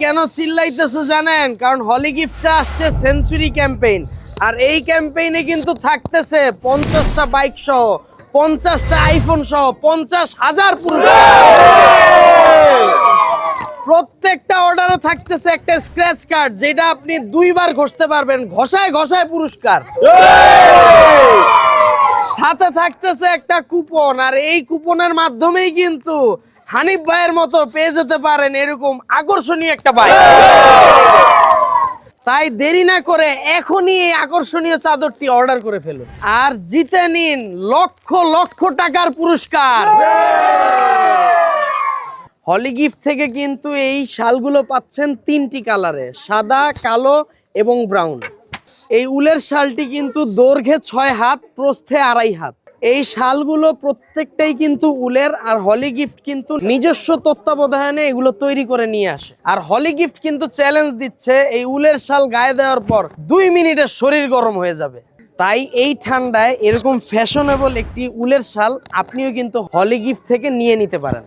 কেন চিল্লাইতেছে জানেন? কারণ হলি গিফটটা আসছে সেঞ্চুরি ক্যাম্পেইন। আর এই ক্যাম্পেইনে কিন্তু থাকতেছে পঞ্চাশটা বাইক সহ, পঞ্চাশটা আইফোন সহ, পঞ্চাশ হাজার প্রত্যেকটা অর্ডারে থাকতেছে একটা স্ক্র্যাচ কার্ড যেটা আপনি দুইবার ঘষতে পারবেন। ঘষায় ঘষায় পুরস্কার। সাথে থাকতেছে একটা কুপন আর এই কুপনের মাধ্যমেই কিন্তু হানিফ ভাইয়ের মতো পেয়ে যেতে পারেন এরকম আকর্ষণীয় একটা বাইক তাই দেরি না করে এখনই এই আকর্ষণীয় চাদরটি অর্ডার করে ফেলুন। আর জিতে নিন লক্ষ লক্ষ টাকার পুরস্কার। হলি গিফট থেকে কিন্তু এই শালগুলো পাচ্ছেন তিনটি কালারে, সাদা, কালো এবং ব্রাউন। এই উলের শালটি কিন্তু দৈর্ঘ্যে ছয় হাত, প্রস্থে আড়াই হাত। এই শালগুলো প্রত্যেকটাই কিন্তু উলের আর হলি গিফট কিন্তু নিজস্ব তত্ত্বাবধানে এগুলো তৈরি করে নিয়ে আসে। আর হলি গিফট কিন্তু চ্যালেঞ্জ দিচ্ছে এই উলের শাল গায়ে দেওয়ার পর দুই মিনিটে শরীর গরম হয়ে যাবে। তাই এই ঠান্ডায় এরকম ফ্যাশনেবল একটি উলের শাল আপনিও কিন্তু হলি গিফট থেকে নিয়ে নিতে পারেন।